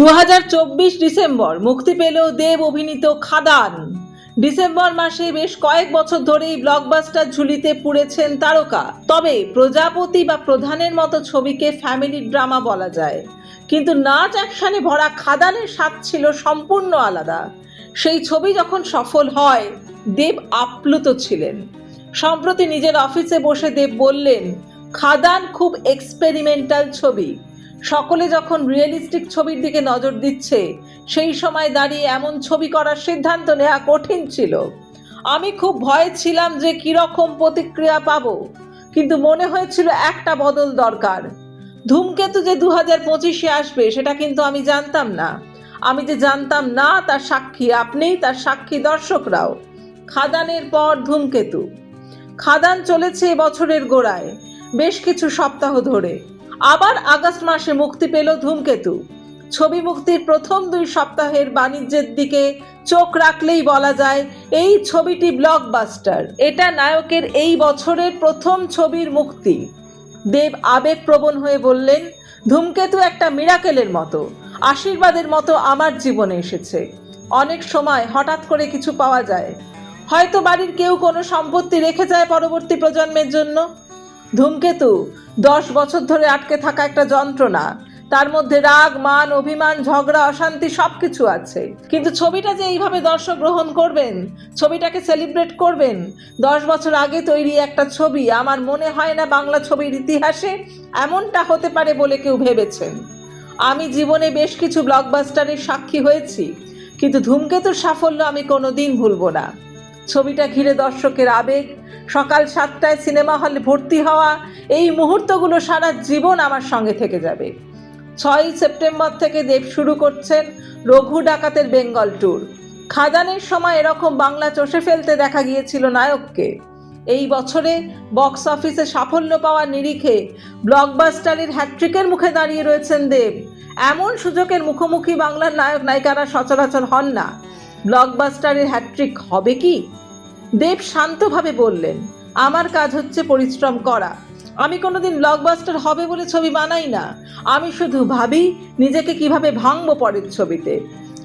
দু হাজার চব্বিশ ডিসেম্বর মুক্তি পেল দেব অভিনীত খাদান। ডিসেম্বর মাসে বেশ কয়েক বছর ধরেই ব্লকবাস্টার ঝুলিতে পুড়েছেন তারকা। তবে প্রজাপতি বা প্রধানের মতো ছবিকে ফ্যামিলি ড্রামা বলা যায়। কিন্তু নাচ অ্যাকশনে ভরা খাদানের স্বাদ ছিল সম্পূর্ণ আলাদা। সেই ছবি যখন সফল হয়, দেব আপ্লুত ছিলেন। সম্প্রতি নিজের অফিসে বসে দেব বললেন, খাদান খুব এক্সপেরিমেন্টাল ছবি। সকলে যখন রিয়েলিস্টিক ছবির দিকে নজর দিচ্ছে, সেই সময় দাঁড়িয়ে এমন ছবি করার সিদ্ধান্ত নেওয়া কঠিন ছিল। আমি খুব ভয়ে ছিলাম যে কীরকম প্রতিক্রিয়া পাবো, কিন্তু মনে হয়েছিল একটা বদল দরকার। ধূমকেতু যে দু হাজার পঁচিশে আসবে, সেটা কিন্তু আমি জানতাম না। আমি যে জানতাম না, তার সাক্ষী আপনি তার সাক্ষী দর্শকরাও। খাদানের পর ধূমকেতু। খাদান চলেছে বছরের গোড়ায়, বেশ কিছু সপ্তাহ ধরে। আবার আগস্ট মাসে মুক্তি পেল ধূমকেতু। ছবি মুক্তির প্রথম দুই সপ্তাহের বাণিজ্যের দিকে চোখ রাখলেই বলা যায়, এই ছবিটি ব্লকবাস্টার এটা নায়কের এই বছরের প্রথম ছবির মুক্তি। দেব আবেগপ্রবণ হয়ে বললেন, ধূমকেতু একটা মিরাকেলের মতো। আশীর্বাদের মতো আমার জীবনে এসেছে। অনেক সময় হঠাৎ করে কিছু পাওয়া যায়। হয়তো বাড়ির কেউ কোনো সম্পত্তি রেখে যায় পরবর্তী প্রজন্মের জন্য। ধূমকেতু, দশ বছর ধরে আটকে থাকা একটা যন্ত্রণা। তার মধ্যে রাগ, মান, অভিমান, ঝগড়া, অশান্তি সব কিছু আছে। কিন্তু ছবিটা যে এইভাবে দর্শক গ্রহণ করবেন, ছবিটাকে সেলিব্রেট করবেন, দশ বছর আগে তৈরি একটা ছবি, আমার মনে হয় না বাংলা ছবির ইতিহাসে এমনটা হতে পারে বলে কেউ ভেবেছেন। আমি জীবনে বেশ কিছু ব্লকবাস্টারের সাক্ষী হয়েছি, কিন্তু ধূমকেতুর সাফল্য আমি কোনো দিন ভুলব না। ছবিটা ঘিরে দর্শকের আবেগ সকাল সাতটায় সিনেমা হলে ভর্তি হওয়া, এই মুহূর্তগুলো সারা জীবন আমার সঙ্গে থেকে যাবে। ছয়ই সেপ্টেম্বর থেকে দেব শুরু করছেন রঘু ডাকাতের বেঙ্গল ট্যুর। খাদানের সময় এরকম বাংলা চষে ফেলতে দেখা গিয়েছিল নায়ককে। এই বছরে বক্স অফিসে সাফল্য পাওয়ার নিরিখে ব্লকবাস্টারের হ্যাট্রিকের মুখে দাঁড়িয়ে রয়েছেন দেব। এমন সুযোগের মুখোমুখি বাংলার নায়ক নায়িকারা সচরাচর হন না। ব্লকবাস্টারের হ্যাট্রিক হবে কি? দেব শান্তভাবে বললেন, আমার কাজ হচ্ছে পরিশ্রম করা। আমি কোনোদিন ব্লকবাস্টার হবে বলে ছবি বানাই না। আমি শুধু ভাবি, নিজেকে কীভাবে ভাঙবো পরের ছবিতে।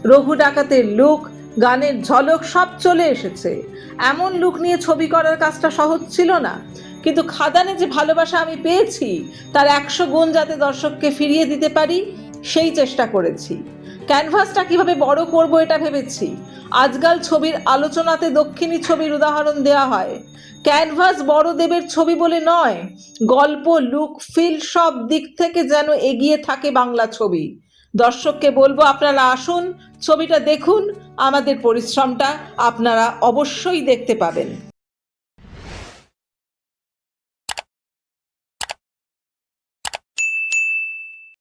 রঘু ডাকাতের লুক গানের ঝলক সব চলে এসেছে। এমন লুক নিয়ে ছবি করার কাজটা সহজ ছিল না। কিন্তু খাদানে যে ভালোবাসা আমি পেয়েছি, তার একশো গুণ যাতে দর্শককে ফিরিয়ে দিতে পারি, সেই চেষ্টা করেছি। ক্যানভাসটা কীভাবে বড় করব এটা ভেবেছি। আজকাল ছবির আলোচনাতে দক্ষিণী ছবির উদাহরণ দেওয়া হয়। ক্যানভাস বড় দেবের ছবি বলে নয়, গল্প লুক ফিল সব দিক থেকে যেন এগিয়ে থাকে বাংলা ছবি। দর্শককে বলব, আপনারা আসুন, ছবিটা দেখুন, আমাদের পরিশ্রমটা আপনারা অবশ্যই দেখতে পাবেন।